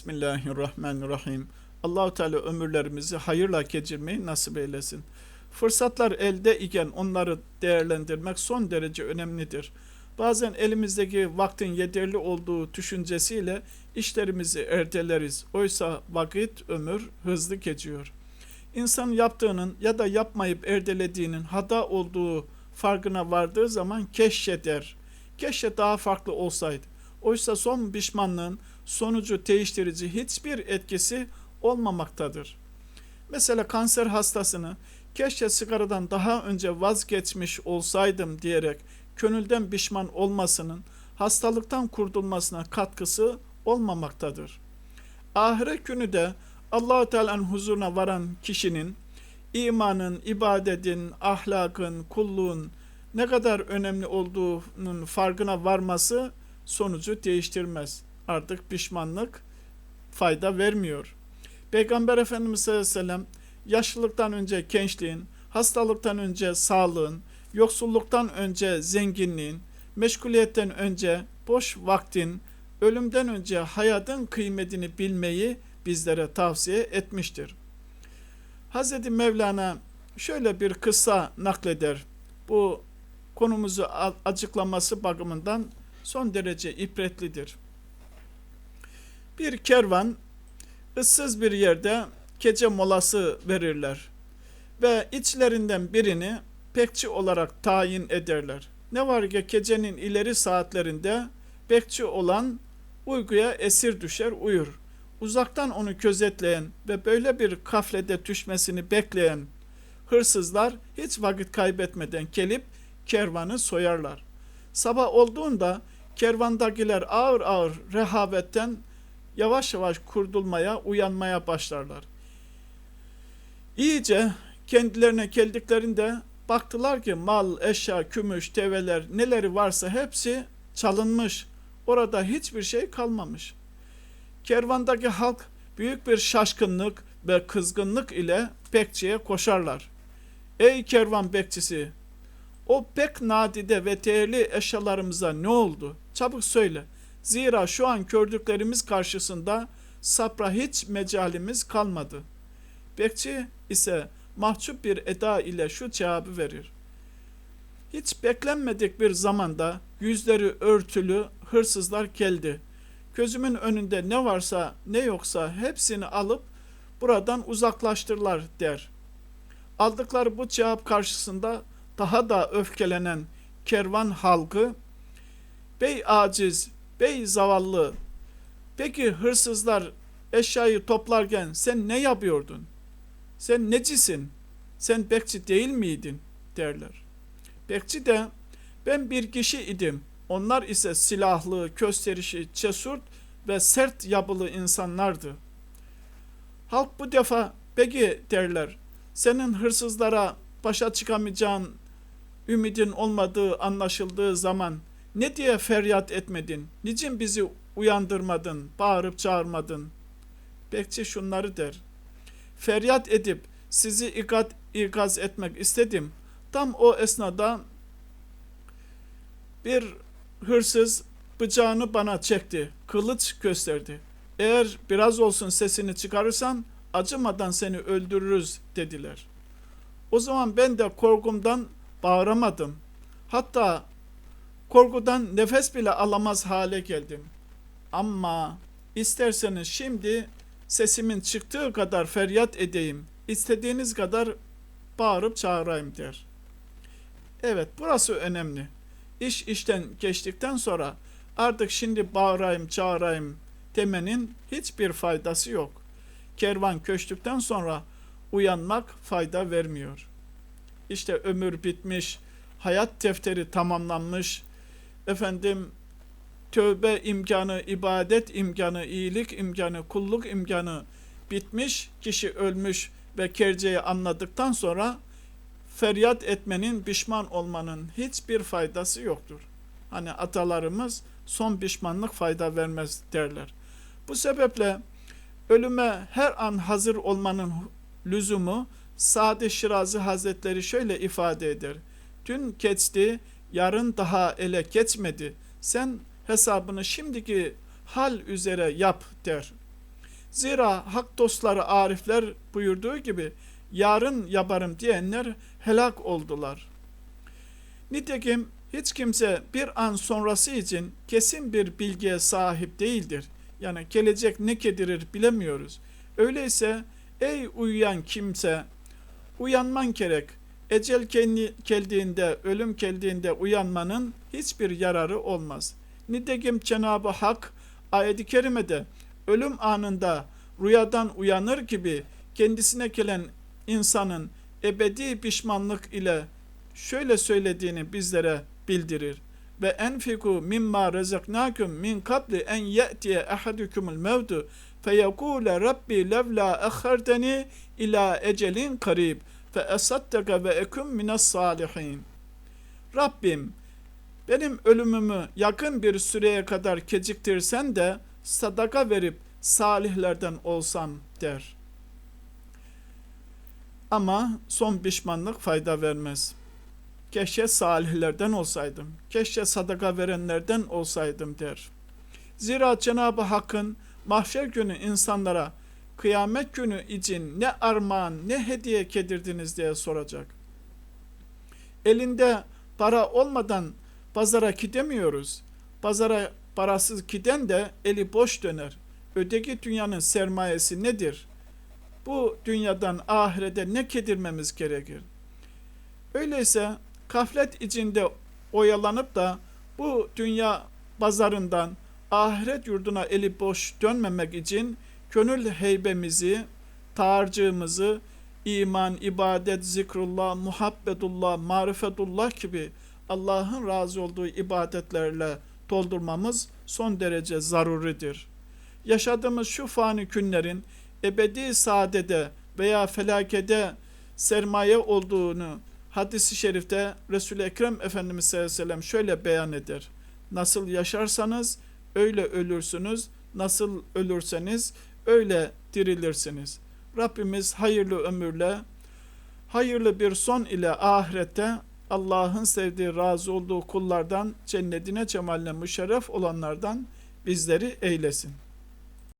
Bismillahirrahmanirrahim. Allahu Teala ömürlerimizi hayırla geçirmeyi nasip eylesin. Fırsatlar elde iken onları değerlendirmek son derece önemlidir. Bazen elimizdeki vaktin yeterli olduğu düşüncesiyle işlerimizi erteleriz. Oysa vakit, ömür hızlı geçiyor. İnsan yaptığının ya da yapmayıp ertelediğinin hata olduğu farkına vardığı zaman keşfeder. Keşke daha farklı olsaydı. Oysa son pişmanlığın sonucu değiştirici hiçbir etkisi olmamaktadır. Mesela kanser hastasını keşke sigaradan daha önce vazgeçmiş olsaydım diyerek gönülden pişman olmasının hastalıktan kurtulmasına katkısı olmamaktadır. Ahiret günü de Allahu Teala'nın huzuruna varan kişinin imanın, ibadetin, ahlakın, kulluğun ne kadar önemli olduğunun farkına varması sonucu değiştirmez. Artık pişmanlık fayda vermiyor. Peygamber Efendimiz sallallahu aleyhi ve sellem yaşlılıktan önce gençliğin, hastalıktan önce sağlığın, yoksulluktan önce zenginliğin, meşguliyetten önce boş vaktin, ölümden önce hayatın kıymetini bilmeyi bizlere tavsiye etmiştir. Hz. Mevlana şöyle bir kıssa nakleder. Bu konumuzu açıklaması bakımından son derece ibretlidir. Bir kervan ıssız bir yerde gece molası verirler ve içlerinden birini bekçi olarak tayin ederler. Ne var ki gecenin ileri saatlerinde bekçi olan uykuya esir düşer uyur. Uzaktan onu gözetleyen ve böyle bir kaflede düşmesini bekleyen hırsızlar hiç vakit kaybetmeden gelip kervanı soyarlar. Sabah olduğunda kervandakiler ağır ağır rehavetten yavaş yavaş kurdulmaya, uyanmaya başlarlar. İyice kendilerine geldiklerinde baktılar ki mal, eşya, kümüş, teveler neleri varsa hepsi çalınmış. Orada hiçbir şey kalmamış. Kervandaki halk büyük bir şaşkınlık ve kızgınlık ile bekçiye koşarlar. Ey kervan bekçisi, o pek nadide ve değerli eşyalarımıza ne oldu? Çabuk söyle. Zira şu an gördüklerimiz karşısında sapra hiç mecalimiz kalmadı. Bekçi ise mahcup bir eda ile şu cevabı verir. Hiç beklenmedik bir zamanda yüzleri örtülü hırsızlar geldi. Gözümün önünde ne varsa ne yoksa hepsini alıp buradan uzaklaştırlar der. Aldıkları bu cevap karşısında daha da öfkelenen kervan halkı, Bey aciz, bey zavallı, peki hırsızlar eşyayı toplarken sen ne yapıyordun? Sen necisin? Sen bekçi değil miydin? derler. Bekçi de ben bir kişi idim. Onlar ise silahlı, gösterişi, cesur ve sert yapılı insanlardı. Halk bu defa peki derler. Senin hırsızlara başa çıkamayacağın ümidin olmadığı anlaşıldığı zaman ne diye feryat etmedin? Niçin bizi uyandırmadın, bağırıp çağırmadın? Bekçi şunları der. Feryat edip sizi ikaz, ikaz etmek istedim. Tam o esnada bir hırsız bıçağını bana çekti. Kılıç gösterdi. Eğer biraz olsun sesini çıkarırsan acımadan seni öldürürüz dediler. O zaman ben de korkumdan bağıramadım. Hatta korkudan nefes bile alamaz hale geldim. Ama isterseniz şimdi sesimin çıktığı kadar feryat edeyim, istediğiniz kadar bağırıp çağırayım der. Evet burası önemli. İş işten geçtikten sonra artık şimdi bağırayım çağırayım demenin hiçbir faydası yok. Kervan köştükten sonra uyanmak fayda vermiyor. İşte ömür bitmiş, hayat defteri tamamlanmış, efendim tövbe imkanı, ibadet imkanı, iyilik imkanı, kulluk imkanı bitmiş, kişi ölmüş ve kerceyi anladıktan sonra feryat etmenin, pişman olmanın hiçbir faydası yoktur. Hani atalarımız son pişmanlık fayda vermez derler. Bu sebeple ölüme her an hazır olmanın lüzumu Sade Şirazi Hazretleri şöyle ifade eder. Dün geçti, yarın daha ele geçmedi. Sen hesabını şimdiki hal üzere yap der. Zira hak dostları arifler buyurduğu gibi yarın yaparım diyenler helak oldular. Nitekim hiç kimse bir an sonrası için kesin bir bilgiye sahip değildir. Yani gelecek ne kedirir bilemiyoruz. Öyleyse ey uyuyan kimse uyanman gerek. Ecel geldiğinde, ölüm geldiğinde uyanmanın hiçbir yararı olmaz. Nitekim Cenab-ı Hak ayet-i kerimede ölüm anında rüyadan uyanır gibi kendisine gelen insanın ebedi pişmanlık ile şöyle söylediğini bizlere bildirir. Ve enfiku mimma razaknakum min qabli en ye'tiye ahadukumul mevtu feyekule rabbi levla akharteni ila ecelin karib fe esaddaka ve ekun minas salihin. Rabbim benim ölümümü yakın bir süreye kadar geciktirsen de sadaka verip salihlerden olsam der. Ama son pişmanlık fayda vermez. Keşke salihlerden olsaydım. Keşke sadaka verenlerden olsaydım der. Zira Cenab-ı Hakk'ın mahşer günü insanlara kıyamet günü için ne armağan ne hediye kedirdiniz diye soracak. Elinde para olmadan pazara gidemiyoruz. Pazara parasız giden de eli boş döner. Öteki dünyanın sermayesi nedir? Bu dünyadan ahirete ne kedirmemiz gerekir? Öyleyse gaflet içinde oyalanıp da bu dünya pazarından ahiret yurduna eli boş dönmemek için gönül heybemizi, tağırcığımızı iman, ibadet, zikrullah, muhabbetullah, marifetullah gibi Allah'ın razı olduğu ibadetlerle doldurmamız son derece zaruridir. Yaşadığımız şu fani günlerin ebedi saadede veya felakede sermaye olduğunu hadisi şerifte Resul-i Ekrem Efendimiz sallallahu aleyhi ve sellem şöyle beyan eder. Nasıl yaşarsanız öyle ölürsünüz, nasıl ölürseniz öyle dirilirsiniz. Rabbimiz hayırlı ömürle, hayırlı bir son ile ahirette Allah'ın sevdiği, razı olduğu kullardan, cennetine, cemaline müşerref olanlardan bizleri eylesin.